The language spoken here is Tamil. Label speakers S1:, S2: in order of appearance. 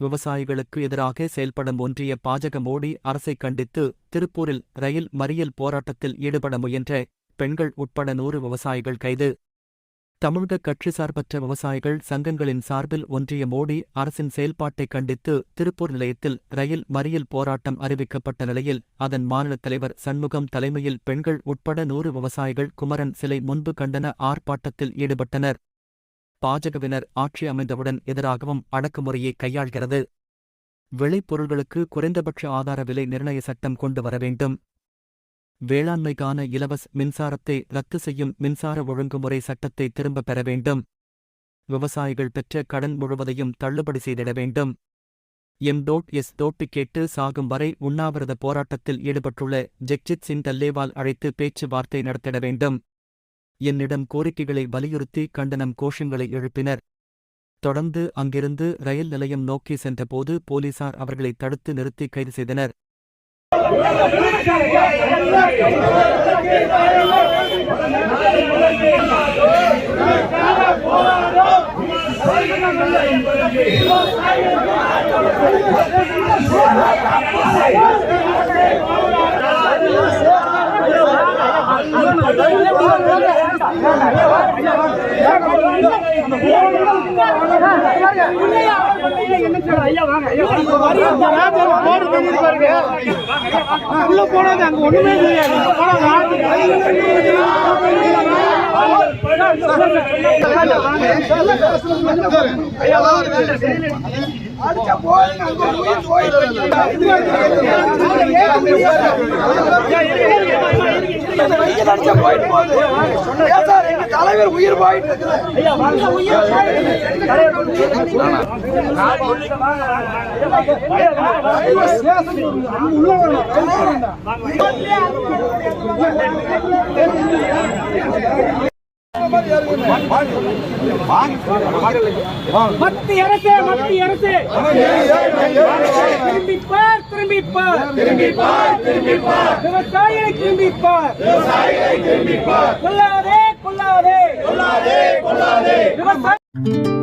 S1: விவசாயிகளுக்கு எதிராக செயல்படும் ஒன்றிய பாஜக மோடி அரசை கண்டித்து திருப்பூரில் ரயில் மறியல் போராட்டத்தில் ஈடுபட முயன்ற பெண்கள் உட்பட நூறு விவசாயிகள் கைது. தமிழக கட்சி சார்பற்ற விவசாயிகள் சங்கங்களின் சார்பில் ஒன்றிய மோடி அரசின் செயல்பாட்டை கண்டித்து திருப்பூர் நிலையத்தில் ரயில் மறியல் போராட்டம் அறிவிக்கப்பட்ட நிலையில் அதன் மாநிலத் தலைவர் சண்முகம் தலைமையில் பெண்கள் உட்பட நூறு விவசாயிகள் குமரன் சிலை முன்பு கண்டன ஆர்ப்பாட்டத்தில் ஈடுபட்டனர். பாஜகவினர் ஆட்சி அமைந்தவுடன் எதிராகவும் அடக்குமுறையை கையாள்கிறது. விளைபொருள்களுக்கு குறைந்தபட்ச ஆதார விலை நிர்ணய சட்டம் கொண்டு வர வேண்டும். வேளாண்மைக்கான இலவச மின்சாரத்தை ரத்து செய்யும் மின்சார ஒழுங்குமுறை சட்டத்தை திரும்பப் பெற வேண்டும். விவசாயிகள் பெற்ற கடன் முழுவதையும் தள்ளுபடி செய்திட வேண்டும். எம் டோட் எஸ் டோட்டு கேட்டு சாகும் வரை உண்ணாவிரத போராட்டத்தில் ஈடுபட்டுள்ள ஜெக்ஜித் சிங் தல்லேவால் அழைத்து பேச்சுவார்த்தை நடத்திட வேண்டும். என்னிடம் கோரிக்கைகளை வலியுறுத்தி கண்டனம் கோஷங்களை எழுப்பினர். தொடர்ந்து அங்கிருந்து ரயில் நிலையம் நோக்கி சென்றபோது போலீசார் அவர்களை தடுத்து நிறுத்தி கைது செய்தனர். Yeah.
S2: உள்ள போனது அங்க ஒண்ணுமே தெரியாது
S3: தலைவர் உயிர் போயிட்டு இருக்குது
S2: மத்திய அரசே மத்திய அரசே. திரும்பிப்பார் திரும்பிப்பார். திரும்பிப்பார் திரும்பிப்பார் விவசாயிகளை திரும்பிப்பார். விவசாயிகளை திரும்பிப்பார் கொல்லாதே கொல்லாதே கொல்லாதே கொல்லாதே விவசாய